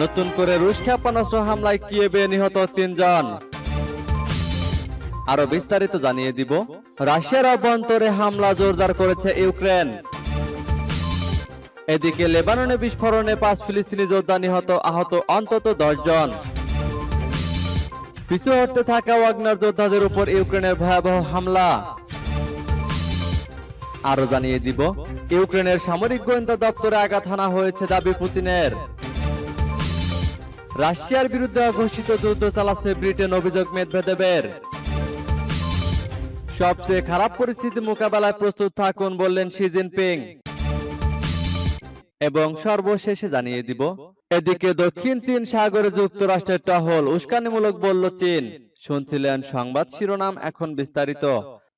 নতুন করে রুশ ক্ষেপণাস্ত্র হামলায় কিয়েবে নিহত তিনজন। আরও বিস্তারিত জানিয়ে দিব। রাশিয়ার অভ্যন্তরে হামলা জোরদার করেছে ইউক্রেন। এদিকে লেবাননে বিস্ফোরণে পাঁচ ফিলিস্তিনি যোদ্ধা নিহত, আহত অন্তত দশ জন পিছু হটতে থাকা ওয়াগনার যোদ্ধাদের উপর ইউক্রেনের ভয়াবহ হামলা। আরও জানিয়ে দিব, ইউক্রেনের সামরিক গোয়েন্দা দপ্তরে আঘাত হানা হয়েছে দাবি পুতিনের। রাশিয়ার বিরুদ্ধে ঘোষিত যুদ্ধ চালাচ্ছে ব্রিটেন অভিযোগ মেদভেদেবের। সবচেয়ে খারাপ পরিস্থিতি মোকাবেলায় প্রস্তুত থাকুন বললেন শি জিনপিং। এবং সর্বশেষে জানিয়ে দিব, এদিকে দক্ষিণ চীন সাগরে যুক্তরাষ্ট্রের টহল উস্কানিমূলক বলল চীন। শুনছিলেন সংবাদ শিরোনাম এখন বিস্তারিত।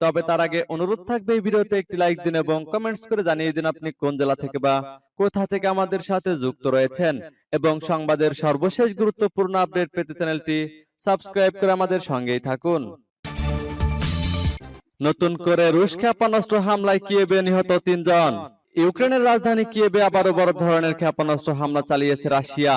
তবে তার আগে অনুরোধ থাকবে এই ভিডিওতে একটি লাইক দিন এবং কমেন্টস করে জানিয়ে দিন আপনি কোন জেলা থেকে বা কোথা থেকে আমাদের সাথে যুক্ত রয়েছেন। এবং সংবাদের সর্বশেষ গুরুত্বপূর্ণ আপডেট পেতে চ্যানেলটি সাবস্ক্রাইব করে আমাদের সঙ্গেই থাকুন। নতুন করে রুশ ক্ষেপণাস্ত্র হামলায় কিয়েবে নিহত তিনজন। ইউক্রেনের রাজধানী কিয়েবে আবারও বড় ধরনের ক্ষেপণাস্ত্র হামলা চালিয়েছে রাশিয়া।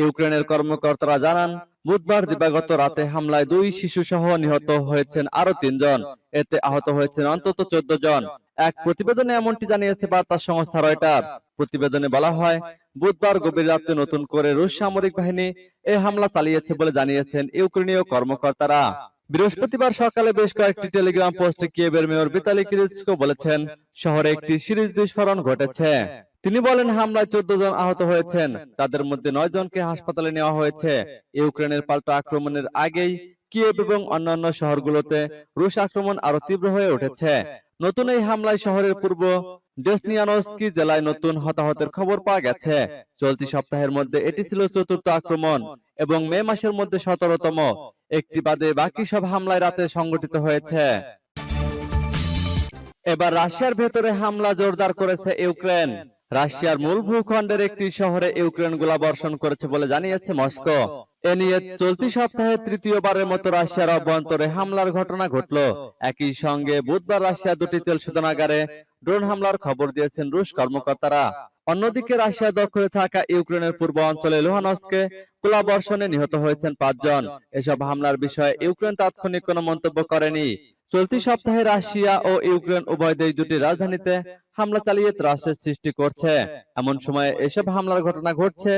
ইউক্রেনের কর্মকর্তারা জানান বুধবার দিবাগত রাতে হামলায় দুই শিশু সহ নিহত হয়েছেন আরও তিনজন। এতে আহত হয়েছেন অন্তত চোদ্দ জন। এক প্রতিবেদনে এমনটি জানিয়েছে বার্তা সংস্থা রয়টার্স। প্রতিবেদনে বলা হয় বুধবার গভীর রাতে নতুন করে রুশ সামরিক বাহিনী এই হামলা চালিয়েছে বলে জানিয়েছেন ইউক্রেনীয় কর্মকর্তারা। বৃহস্পতিবার সকালে বেশ কয়েকটি টেলিগ্রাম পোস্টে কিয়েভের মেয়র বিতালি কিরিচকো বলেছেন শহরে একটি সিরিজ বিস্ফোরণ ঘটেছে। তিনি বলেন, হামলায় চোদ্দ জন আহত হয়েছেন। তাদের মধ্যে নয় জনকে হাসপাতালে নেওয়া হয়েছে। ইউক্রেনের পাল্টা আক্রমণের আগেই কিয়েভ এবং অন্যান্য শহরগুলোতে রুশ আক্রমণ আরও তীব্র হয়ে উঠেছে। নতুন এই হামলায় শহরের পূর্ব ডেসনিয়ানস্কি জেলায় নতুন হতাহতের খবর পাওয়া গেছে। চলতি সপ্তাহের মধ্যে এটি ছিল চতুর্থ আক্রমণ এবং মে মাসের মধ্যে সতেরোতম। একটি বাদে বাকি সব হামলায় রাতে সংগঠিত হয়েছে। এবার রাশিয়ার ভেতরে হামলা জোরদার করেছে ইউক্রেন। রাশিয়ার মূল ভূখণ্ডের একটি শহরে ইউক্রেন গোলা বর্ষণ করেছে বলে জানিয়েছে মস্কো। এ নিয়ে চলতি সপ্তাহে তৃতীয়বারের মতো রাশিয়ার অভ্যন্তরে হামলার ঘটনা ঘটল। একই সঙ্গে বুধবার রাশিয়া দুটি তেল শোধনাগারে ড্রোন হামলার খবর দিয়েছেন রুশ কর্মকর্তারা। অন্যদিকে রাশিয়া দখলে থাকা ইউক্রেনের পূর্ব অঞ্চলে লোহানস্কে গোলা বর্ষণে নিহত হয়েছেন পাঁচজন। এসব হামলার বিষয়ে ইউক্রেন তাৎক্ষণিক কোনো মন্তব্য করেনি। চলতি সপ্তাহে রাশিয়া ও ইউক্রেন উভয় দেশ দুটি রাজধানীতে হামলা চালিয়ে ত্রাসের সৃষ্টি করছে। এমন সময়ে এসব হামলার ঘটনা ঘটছে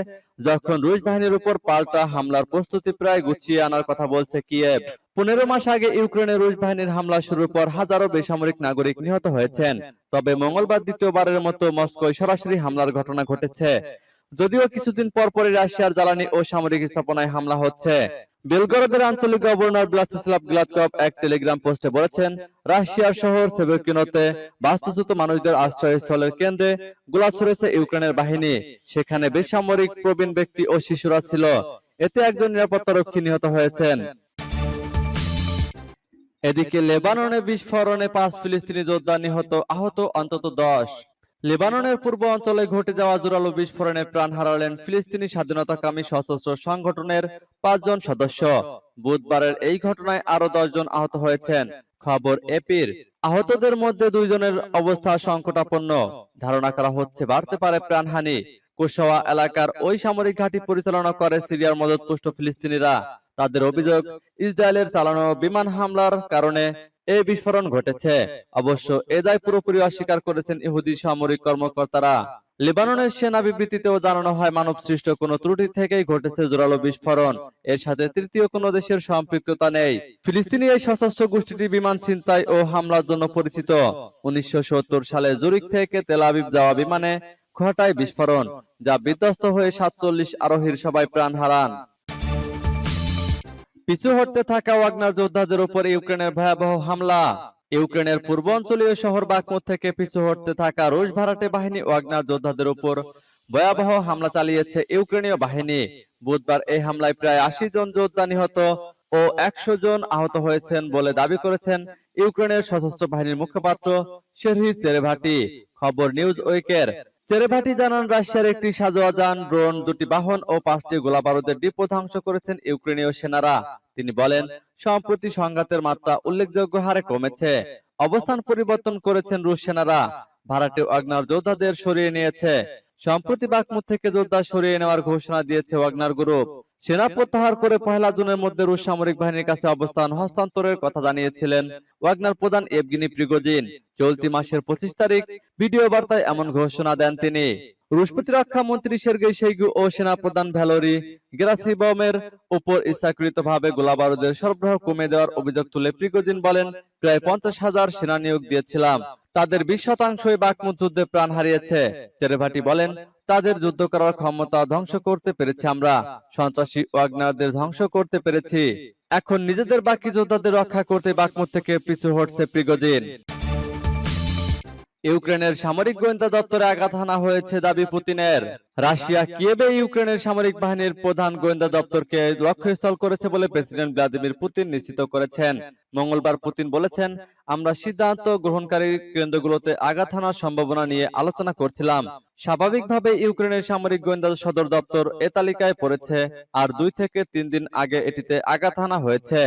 যখন রুশ বাহিনীর উপর পাল্টা হামলার প্রস্তুতি প্রায় গুছিয়ে আনার কথা বলছে কিয়েভ। পনেরো মাস আগে ইউক্রেনে রুশ বাহিনীর হামলা শুরুর পর হাজারো বেসামরিক নাগরিক নিহত হয়েছেন। তবে মঙ্গলবার দ্বিতীয়বারের মতো মস্কোয় সরাসরি হামলার ঘটনা ঘটেছে। যদিও কিছুদিন পর পরই রাশিয়ার জ্বালানি ও সামরিক স্থাপনায় হামলা হচ্ছে। বেলগরদের আঞ্চলিক গভর্নর ব্লাসিস্লাভ গ্লাদকভ এক টেলিগ্রাম পোস্টে বলেছেন, রাশিয়ার শহর সেভেকিনোতে বাস্তুচ্যুত মানুষদের আশ্রয়স্থলের কেন্দ্রে গোলা ছড়েছে ইউক্রেনের বাহিনী। সেখানে বেসামরিক প্রবীণ ব্যক্তি ও শিশুরা ছিল। এতে একজন নিরাপত্তারক্ষী নিহত হয়েছেন। এদিকে লেবাননে বিস্ফোরণে পাঁচ ফিলিস্তিনি যোদ্ধা নিহত, আহত অন্তত দশ। লেবাননের পূর্ব অঞ্চলে ঘটে যাওয়া জোরালো বিস্ফোরণে প্রাণ হারালেন ফিলিস্তিনি স্বাধীনতাকামী সশস্ত্র সংগঠনের পাঁচজন সদস্য। বুধবারের এই ঘটনায় আরও জন আহত হয়েছেন। খবর এপির। আহতদের মধ্যে দুইজনের অবস্থা সংকটাপন্ন। ধারণা করা হচ্ছে, বাড়তে পারে প্রাণহানি। কুশওয়া এলাকার ওই সামরিক ঘাঁটি পরিচালনা করে সিরিয়ার মদতপুষ্ট ফিলিস্তিনিরা। তাদের অভিযোগ, ইসরায়েলের চালানো বিমান হামলার কারণে এই বিস্ফোরণ ঘটেছে। অবশ্য এ দায় পুরোপুরি অস্বীকার করেছেন ইহুদি সামরিক কর্মকর্তারা। লেবাননের সেনা বিবৃতিতেও জানানো হয়, মানব সৃষ্ট কোনো ত্রুটি থেকেই ঘটেছে জোরালো বিস্ফোরণ। এর সাথে তৃতীয় কোনো দেশের সম্পৃক্ততা নেই। ফিলিস্তিনি এই সশস্ত্র গোষ্ঠীটি বিমান ছিনতাই ও হামলার জন্য পরিচিত। উনিশশো সত্তর সালে জুরিক থেকে তেল আবিব যাওয়া বিমানে ঘটায় বিস্ফোরণ, যা বিধ্বস্ত হয়ে সাতচল্লিশ আরোহীর সবাই প্রাণ হারান। পিছু হটতে থাকা ওয়াগনার যোদ্ধাদের উপর ইউক্রেনের ভয়াবহ হামলা। ইউক্রেনের পূর্বাঞ্চলীয় শহর বাকমুত থেকে পিছু হটতে থাকা রুশ ভাড়াটে বাহিনী ওয়াগনার যোদ্ধাদের উপর ভয়াবহ হামলা চালিয়েছে ইউক্রেনীয় বাহিনী। বুধবার এই হামলায় প্রায় আশি জন যোদ্ধা নিহত ও একশো জন আহত হয়েছেন বলে দাবি করেছেন ইউক্রেনের সশস্ত্র বাহিনীর মুখপাত্র শেরহি চেরেভাটি খবর নিউজ উইকের চেরেভাটি জানান, রাশিয়ার একটি সাজোয়া যান, ড্রোন, দুটি বাহন ও পাঁচটি গোলাবারুদের ডিপো ধ্বংস করেছেন ইউক্রেনীয় সেনারা। তিনি বলেন, সম্প্রতি সংঘাতের মাত্রা উল্লেখযোগ্য হারে কমেছে। অবস্থান পরিবর্তন করেছেন রুশ সেনারা। ভাড়াটে অগ্নার যোদ্ধাদের সরিয়ে নিয়েছে। সম্প্রতি বাকমুদ থেকে যোদ্ধা সরিয়ে নেওয়ার ঘোষণা দিয়েছে ওয়াগনার গ্রুপ। সেনা প্রত্যাহার করে পহেলা জুনের মধ্যে রুশ সামরিক বাহিনীর কাছে অবস্থান হস্তান্তরের কথা জানিয়েছিলেন ওয়াগনার প্রধান এভগিনি প্রিগোজিন। চলতি মাসের পঁচিশ তারিখ ভিডিও বার্তায় এমন ঘোষণা দেন তিনি। রুশ প্রতিরক্ষা মন্ত্রী সের্গেই সেইগু ও সেনা প্রধান ভ্যালোরি গেরাসিবমের উপর ইচ্ছাকৃতভাবে গোলাবারুদের সরবরাহ কমে দেওয়ার অভিযোগ তুলে প্রিগোজিন বলেন, প্রায় পঞ্চাশ হাজার সেনা নিয়োগ দিয়েছিলাম। তাদের বিশ শতাংশই বাকমুট যুদ্ধে প্রাণ হারিয়েছে। চেরেভাটি বলেন, তাদের যুদ্ধ করার ক্ষমতা ধ্বংস করতে পেরেছি আমরা। সন্ত্রাসী ওয়াগনারদের ধ্বংস করতে পেরেছি। এখন নিজেদের বাকি যোদ্ধাদের রক্ষা করতে বাকমুট থেকে পিছু হটছে প্রিগোজিন। ইউক্রেনের সামরিক গোয়েন্দা দপ্তরে আঘাত হানা হয়েছে দাবি পুতিনের। রাশিয়া কিয়েবে ইউক্রেনের সামরিক বাহিনীর প্রধান গোয়েন্দা দপ্তরকে লক্ষ্যস্থল করেছে বলে প্রেসিডেন্ট ভ্লাদিমির পুতিন নিশ্চিত করেছেন। মঙ্গলবার পুতিন বলেছেন, আমরা সিদ্ধান্ত গ্রহণকারী কেন্দ্রগুলোতে আঘাত হানার সম্ভাবনা নিয়ে আলোচনা করছিলাম। স্বাভাবিকভাবে ইউক্রেনের সামরিক গোয়েন্দা সদর দপ্তর এ তালিকায় পড়েছে আর দুই থেকে তিন দিন আগে এটিতে আঘাত হানা হয়েছে।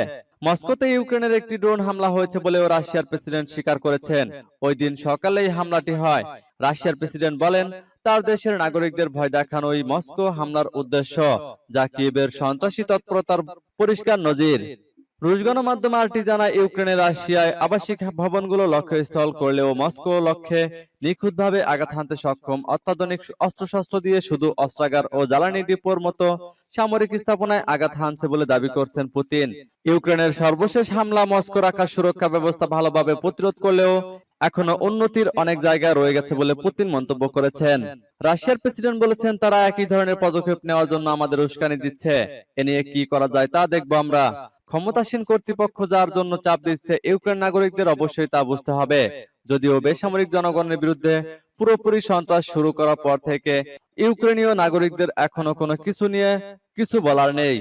মস্কোতে ইউক্রেনের একটি ড্রোন হামলা হয়েছে বলেও রাশিয়ার প্রেসিডেন্ট স্বীকার করেছেন। ওই দিন সকালেই হামলাটি হয়। রাশিয়ার প্রেসিডেন্ট বলেন, তার দেশের নাগরিকদের ভয় দেখানোই মস্কো হামলার উদ্দেশ্য, যা কিয়েবের সন্ত্রাসী তৎপরতার পরিষ্কার নজির। রুশ গণমাধ্যম আরটি জানায় ইউক্রেনের রাশিয়ায় আবাসিক ভবনগুলো লক্ষ্যস্থল করলেও মস্কো লক্ষ্যে নিখুঁতভাবে আঘাত হানতে সক্ষম। অত্যাধুনিক অস্ত্রশস্ত্র দিয়ে শুধু অস্ত্রাগার ও জ্বালানি ডিপোর মতো সামরিক স্থাপনায় আঘাত হানছে বলে দাবি করছেন পুতিন। ইউক্রেনের সর্বশেষ হামলা মস্কোর আকাশ সুরক্ষা ব্যবস্থা ভালোভাবে প্রতিরোধ করলেও এখনও উন্নতির অনেক জায়গা রয়ে গেছে বলে পুতিন মন্তব্য করেছেন। রাশিয়ার প্রেসিডেন্ট বলেছেন, তারা একই ধরনের পদক্ষেপ নেওয়ার জন্য আমাদের উস্কানি দিচ্ছে। এ নিয়ে কি করা যায় তা দেখব আমরা। ক্ষমতাসীন কর্তৃপক্ষ যার জন্য চাপ দিচ্ছে ইউক্রেন নাগরিকদের অবশ্যই তা বুঝতে হবে। যদিও বেসামরিক জনগণের বিরুদ্ধে পুরোপুরি সন্ত্রাস শুরু করার পর থেকে ইউক্রেনীয় নাগরিকদের এখনও কোনো কিছু নিয়ে কিছু বলার নেই।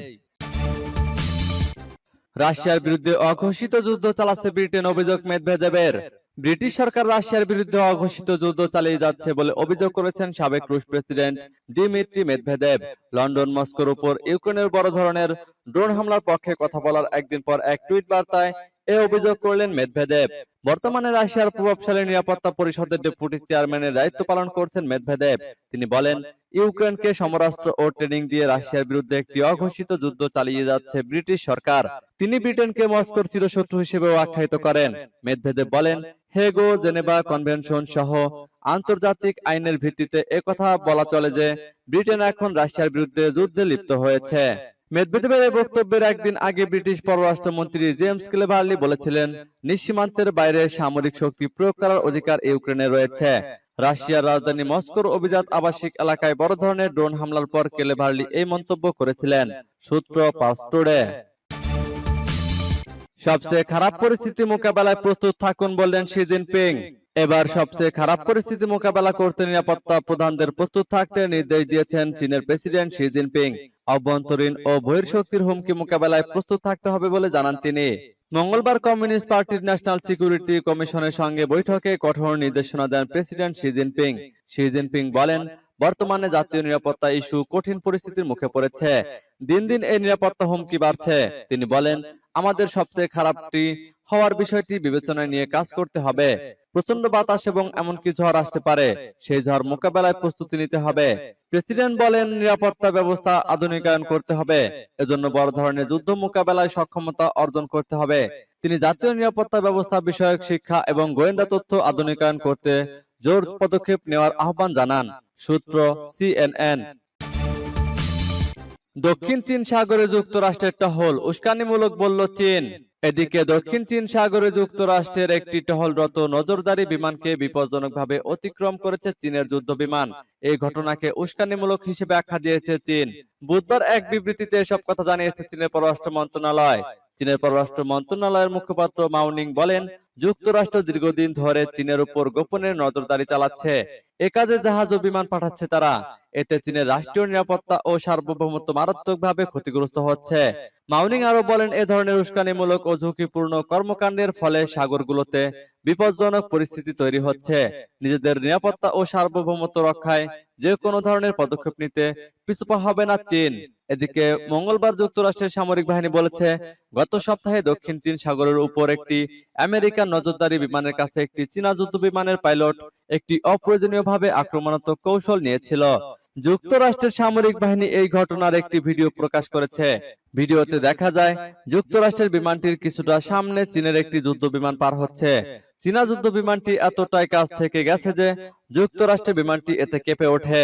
রাশিয়ার বিরুদ্ধে অঘোষিত যুদ্ধ চালাচ্ছে ব্রিটেন অভিযোগ মেদভেদেবের। ব্রিটিশ সরকার রাশিয়ার বিরুদ্ধে অঘোষিত যুদ্ধ চালিয়ে যাচ্ছে বলে অভিযোগ করেছেন সাবেক রুশ প্রেসিডেন্ট ডিমিত্রি মেদভেদেব লন্ডন, মস্কোর উপর ইউক্রেনের বড় ধরনের ড্রোন হামলার পক্ষে কথা বলার একদিন পর এক টুইট বার্তায় এ অভিযোগ করলেন মেদভেদেব। বর্তমানে রাশিয়ার প্রভাবশালী নিরাপত্তা পরিষদের ডেপুটি চেয়ারম্যানের দায়িত্ব পালন করছেন মেদভেদেব। তিনি বলেন, ইউক্রেনকে সমরাস্ত্র ও ট্রেনিং দিয়ে রাশিয়ার বিরুদ্ধে একটি অঘোষিত যুদ্ধ চালিয়ে যাচ্ছে ব্রিটিশ সরকার। তিনি ব্রিটেনকে মস্কোর চিরশত্রু হিসেবেও আখ্যায়িত করেন। মেদভেদেব বলেন, হেগো, জেনেভা কনভেনশন সহ আন্তর্জাতিক আইনের ভিত্তিতে একথা বলা চলে যে, ব্রিটেন এখন রাশিয়ার বিরুদ্ধে যুদ্ধে লিপ্ত হয়েছে। মেদভেদেবের এই বক্তব্যের একদিন আগে ব্রিটিশ পররাষ্ট্রমন্ত্রী জেমস ক্লেভারলি বলেছিলেন, নিঃসীমান্তের বাইরে সামরিক শক্তি প্রয়োগ করার অধিকার ইউক্রেনে রয়েছে। রাশিয়ার রাজধানী মস্কোর অভিজাত আবাসিক এলাকায় বড় ধরনের ড্রোন হামলার পর ক্লেভারলি এই মন্তব্য করেছিলেন। সূত্র পাস্টোরে সবচেয়ে খারাপ পরিস্থিতি মোকাবেলায় প্রস্তুত থাকুন বললেন শি জিনপিং। এবার সবচেয়ে খারাপ পরিস্থিতি মোকাবেলা করতে নিরাপত্তা প্রধানদের প্রস্তুত থাকতে নির্দেশ দিয়েছেন চীনের প্রেসিডেন্ট শি জিনপিং। অভ্যন্তরীণ ও বহির্শক্তির হুমকি মোকাবেলায় প্রস্তুত থাকতে হবে বলে জানান তিনি। মঙ্গলবার কমিউনিস্ট পার্টির ন্যাশনাল সিকিউরিটি কমিশনের সঙ্গে বৈঠকে কঠোর নির্দেশনা দেন president Xi Jinping. Xi Jinping বলেন, বর্তমানে জাতীয় নিরাপত্তা ইস্যু কঠিন পরিস্থিতির মুখে পড়েছে। দিন দিন এই নিরাপত্তা হুমকি বাড়ছে। তিনি বলেন আমাদের সবচেয়ে খারাপটি হওয়ার বিষয়টি বিবেচনায় নিয়ে কাজ করতে হবে। প্রচণ্ড বাতাস এবং এমনকি ঝড় আসতে পারে। সেই ঝড় মোকাবেলায় প্রস্তুতি নিতে হবে। প্রেসিডেন্ট বলেন নিরাপত্তা ব্যবস্থা আধুনিকায়ন করতে হবে। এজন্য বড় ধরনের যুদ্ধ মোকাবেলায় সক্ষমতা অর্জন করতে হবে। তিনি জাতীয় নিরাপত্তা ব্যবস্থা বিষয়ক শিক্ষা এবং গোয়েন্দা তথ্য আধুনিকায়ন করতে জোর পদক্ষেপ নেওয়ার আহ্বান জানান। সূত্র সিএনএন দক্ষিণ চীন সাগরে যুক্তরাষ্ট্রের টহল। উস্কানিমূলক বলল চীন। এদিকে দক্ষিণ চীন সাগরে যুক্তরাষ্ট্রের একটি টহলরত নজরদারি বিমানকে বিপজ্জনকভাবে অতিক্রম করেছে চীনের যুদ্ধ বিমান। এই ঘটনাকে উস্কানিমূলক হিসেবে আখ্যা দিয়েছে চীন। বুধবার এক বিবৃতিতে এসব কথা জানিয়েছে চীনের পররাষ্ট্র মন্ত্রণালয়। চীনের পররাষ্ট্র মন্ত্রণালয়ের মুখপাত্র মাউনিং বলেন, যুক্তরাষ্ট্র দীর্ঘদিন ধরে চীনের উপর গোপনে নজরদারি চালাচ্ছে। এ কাজে জাহাজ ও বিমান পাঠাচ্ছে তারা। এতে চীনের রাষ্ট্রীয় নিরাপত্তা ও সার্বভৌমত্ব মারাত্মকভাবে ক্ষতিগ্রস্ত হচ্ছে। মাউনিং আরও বলেন, এ ধরনের উস্কানিমূলক ও ঝুঁকিপূর্ণ কর্মকাণ্ডের ফলে সাগরগুলোতে বিপজ্জনক পরিস্থিতি তৈরি হচ্ছে। নিজেদের নিরাপত্তা ও সার্বভৌমত্ব রক্ষায় যে কোনো ধরনের পদক্ষেপ নিতে পিছুপা হবে না চীন। এদিকে মঙ্গলবার যুক্তরাষ্ট্রের সামরিক বাহিনী বলেছে, গত সপ্তাহে দক্ষিণ চীন সাগরের উপর একটি আমেরিকান নজরদারি বিমানের কাছে একটি চীনা যুদ্ধ বিমানের পাইলট একটি অপ্রয়োজনীয়ভাবে আক্রমণাত্মক কৌশল নিয়েছিল। যুক্তরাষ্ট্রের সামরিক বাহিনী এই ঘটনার একটি ভিডিও প্রকাশ করেছে। ভিডিওতে দেখা যায়, যুক্তরাষ্ট্রের বিমানটির কিছুটা সামনে চীনের একটি যুদ্ধ বিমান পার হচ্ছে। চীনা যুদ্ধ বিমানটি এতটাই কাছ থেকে গেছে যে যুক্তরাষ্ট্রের বিমানটি এতে কেঁপে ওঠে।